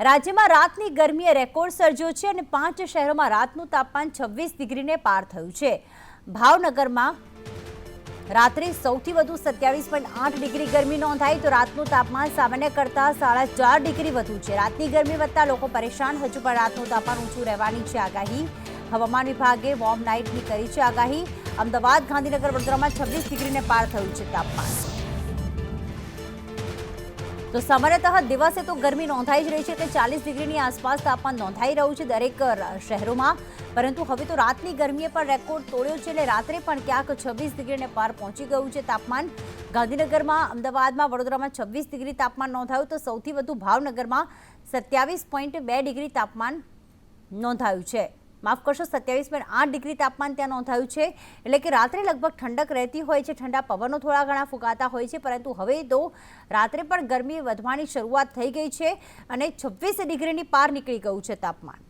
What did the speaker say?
રાજ્યમાં રાતની ગરમીએ રેકોર્ડ સર્જ્યો છે અને પાંચ શહેરોમાં રાતનું તાપમાન છવ્વીસ ડિગ્રીને પાર થયું છે. ભાવનગરમાં રાત્રે સૌથી વધુ સત્યાવીસ પોઈન્ટ આઠ ડિગ્રી ગરમી નોંધાઈ તો રાતનું તાપમાન સામાન્ય કરતાં સાડા ચાર ડિગ્રી વધુ છે. રાતની ગરમી વધતા લોકો પરેશાન, હજુ પણ રાતનું તાપમાન ઊંચું રહેવાની છે આગાહી. હવામાન વિભાગે વોર્મ નાઇટની કરી છે આગાહી. અમદાવાદ, ગાંધીનગર વડોદરામાં છવ્વીસ ડિગ્રીને પાર થયું છે તાપમાન. તો સામાન્યતઃ દિવસે તો ગરમી નોંધાઈ જ રહી છે તે ચાલીસ ડિગ્રીની આસપાસ તાપમાન નોંધાઈ રહ્યું છે દરેક શહેરોમાં. પરંતુ હવે તો રાતની ગરમીએ પણ રેકોર્ડ તોડ્યો છે એટલે રાત્રે પણ ક્યાંક છવ્વીસ ડિગ્રીને પાર પહોંચી ગયું છે તાપમાન. ગાંધીનગરમાં, અમદાવાદમાં, વડોદરામાં છવ્વીસ ડિગ્રી તાપમાન નોંધાયું તો સૌથી વધુ ભાવનગરમાં સત્યાવીસ પોઈન્ટ બે ડિગ્રી તાપમાન નોંધાયું છે. માફ કરશો, સત્યાવીસ પોઈન્ટ આઠ ડિગ્રી તાપમાન ત્યાં નોંધાયું છે. એટલે કે રાત્રે લગભગ ઠંડક રહેતી હોય છે, ઠંડા પવનો થોડા ઘણા ફૂંકાતા હોય છે, પરંતુ હવે તો રાત્રે પણ ગરમી વધવાની શરૂઆત થઈ ગઈ છે અને છવ્વીસ ડિગ્રીની પાર નીકળી ગયું છે તાપમાન.